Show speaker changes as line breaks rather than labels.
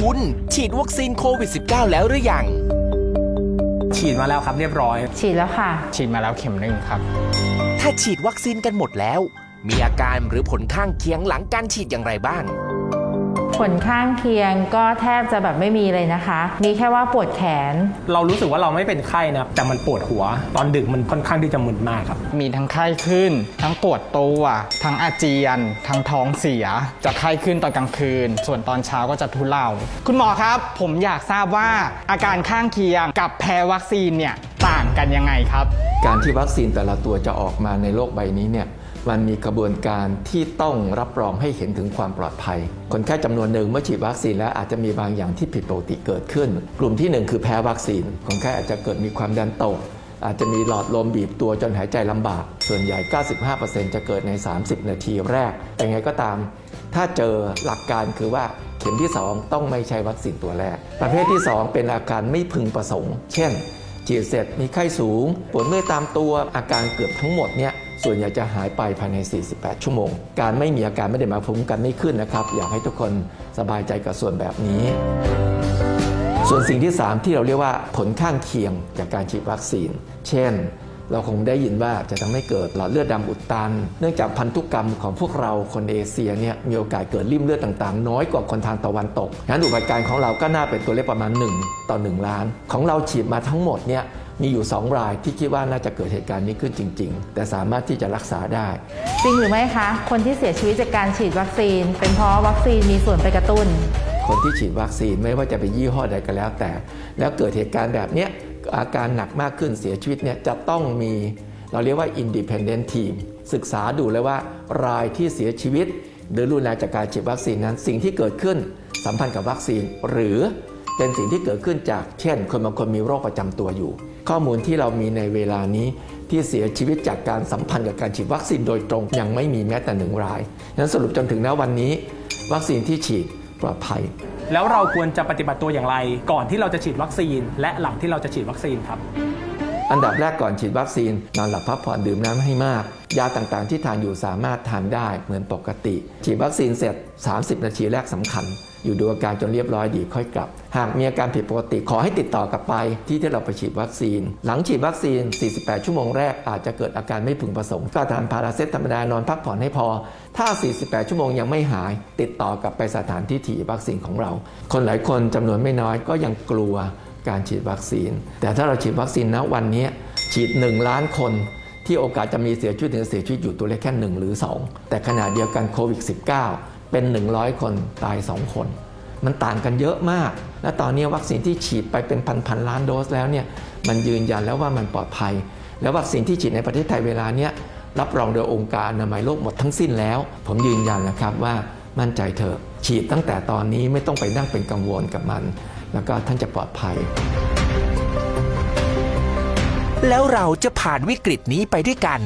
คุณ ฉีดวัคซีนโควิด -19 แล้วหรือยัง
ฉีดมาแล้วครับเรียบร้อย
ฉีดแล้วค่ะ
ฉีดมาแล้วเข็มหนึ่งครับ
ถ้าฉีดวัคซีนกันหมดแล้ว มีอาการหรือผลข้างเคียงหลังการฉีดอย่างไรบ้าง
ผลข้างเคียงก็แทบจะแบบไม่มีเลยนะคะ มีแค่ว่าปวดแขน
เรารู้สึกว่าเราไม่เป็นไข้นะแต่มันปวดหัว ตอนดึกมันค่อนข้างที่จะมึนมากครับ
มีทั้งไข้ขึ้น ทั้งปวดตัวทั้งอาเจียน ทั้งท้องเสีย จะไข้ขึ้นตอนกลางคืน ส่วนตอนเช้าก็จะทุเลา คุณหมอครับ ผมอยากทราบว่าอาการข้างเคียงกับแพ้วัคซีนเนี่ยต่างกันยังไงครับ
การที่วัคซีนแต่ละตัวจะออกมาในโลกใบนี้เนี่ย มันมีกระบวนการที่ต้องรับรองให้เห็นถึงความปลอดภัย คนไข้จำนวนหนึ่งเมื่อฉีดวัคซีนแล้วอาจจะมีบางอย่างที่ผิดปกติเกิดขึ้น กลุ่มที่หนึ่งคือแพ้วัคซีน คนไข้อาจจะเกิดมีความดันตก อาจจะมีหลอดลมบีบตัวจนหายใจลำบาก ส่วนใหญ่ 95%จะเกิดใน 30 นาทีแรก แต่ไงก็ตาม ถ้าเจอหลักการคือว่าเข็มที่ 2 ต้องไม่ใช่วัคซีนตัวแรก ประเภทที่ 2 เป็นอาการไม่พึงประสงค์ เช่นฉีดเสร็จมีไข้สูง ปวดเมื่อยตามตัวอาการเกือบทั้งหมดเนี่ย ส่วนใหญ่จะหายไปภายใน 48 ชั่วโมง การไม่มีอาการไม่ได้มายความว่ากันไม่ขึ้นนะครับ อยากให้ทุกคนสบายใจกับส่วนแบบนี้ ส่วนสิ่งที่ 3 ที่เราเรียกว่าผลข้างเคียงจากการฉีดวัคซีน เช่นเราคงได้ยินว่าจะทำให้เกิดหลอดเลือดดำอุดตัน เนื่องจากพันธุกรรมของพวกเราคนเอเชียเนี่ยมีโอกาสเกิดริ่มเลือดต่างๆ น้อยกว่าคนทางตะวันตกงั้นอุบัติการณ์ของเราก็น่าเป็นตัวเลขประมาณ 1 ต่อ 1 ล้าน ของเราฉีดมาทั้งหมดเนี่ย มีอยู่ 2 รายที่คิดว่าน่าจะเกิดเหตุการณ์นี้ขึ้นจริง ๆ แต่สามารถที่จะรักษาได้
จริงหรือไม่คะ คนที่เสียชีวิตจากการฉีดวัคซีน เป็นเพราะวัคซีนมีส่วนไปกระตุ้น
คนที่ฉีดวัคซีนไม่ว่าจะเป็นยี่ห้อใดก็แล้วแต่ แล้วเกิดเหตุการณ์แบบเนี้ยอาการหนักมากขึ้นเสียชีวิตเนี่ยจะต้องมีเราเรียกว่า independent team ศึกษาดูเลยว่ารายที่เสียชีวิต หรือรุนแรงจากการฉีดวัคซีนนั้น สิ่งที่เกิดขึ้นสัมพันธ์กับวัคซีนหรือเป็นสิ่งที่เกิดขึ้นจากเช่น คนบางคนมีโรคประจำตัวอยู่ ข้อมูลที่เรามีในเวลานี้ที่เสียชีวิตจากการสัมพันธ์กับการฉีดวัคซีนโดยตรงยังไม่มีแม้แต่หนึ่งรายนั้นสรุปจนถึงณวันนี้ วัคซีนที่ฉีดปลอดภัย
แล้วเราควรจะปฏิบัติตัวอย่างไร ก่อนที่เราจะฉีดวัคซีน และหลังที่เราจะฉีดวัคซีนครับ
อันดับแรกก่อนฉีดวัคซีนนอนหลับพักผ่อนดื่มน้ำให้มาก ยาต่างๆ ที่ทานอยู่สามารถทานได้เหมือนปกติ ฉีดวัคซีนเสร็จ 30 นาทีแรกสำคัญ อยู่ดูอาการจนเรียบร้อยดีค่อยกลับ หากมีอาการผิดปกติขอให้ติดต่อกลับไป ที่ที่เราไปฉีดวัคซีน หลังฉีดวัคซีน 48 ชั่วโมงแรกอาจจะเกิดอาการไม่พึงประสงค์ก็ทานพาราเซตธรรมดานอนพักผ่อนให้พอ ถ้า 48 ชั่วโมงยังไม่หาย ติดต่อกลับไปสถานที่ฉีดวัคซีนของเรา คนหลายคนจำนวนไม่น้อยก็ยังกลัวการฉีดวัคซีน แต่ถ้าเราฉีดวัคซีนณวันนี้ฉีด 1 ล้านคนที่โอกาสจะมีเสียชีวิตถึงเสียชีวิตอยู่ตัวเลขแค่ 1 หรือ 2 แต่ขณะเดียวกันโควิด -19 เป็น 100 คนตาย 2 คน มันต่างกันเยอะมาก และตอนนี้วัคซีนที่ฉีดไปเป็นพันพันล้านโดสแล้วเนี่ยมันยืนยันแล้วว่ามันปลอดภัย แล้ววัคซีนที่ฉีดในประเทศไทยเวลาเนี้ยรับรองโดยองค์การอนามัยโลกหมดทั้งสิ้นแล้ว ผมยืนยันนะครับว่ามั่นใจเถอะฉีดตั้งแต่ตอนนี้ไม่ต้องไปนั่งเป็นกังวลกับมัน แล้วก็ท่านจะปลอดภัย
แล้วเราจะผ่านวิกฤตนี้ไปด้วยกัน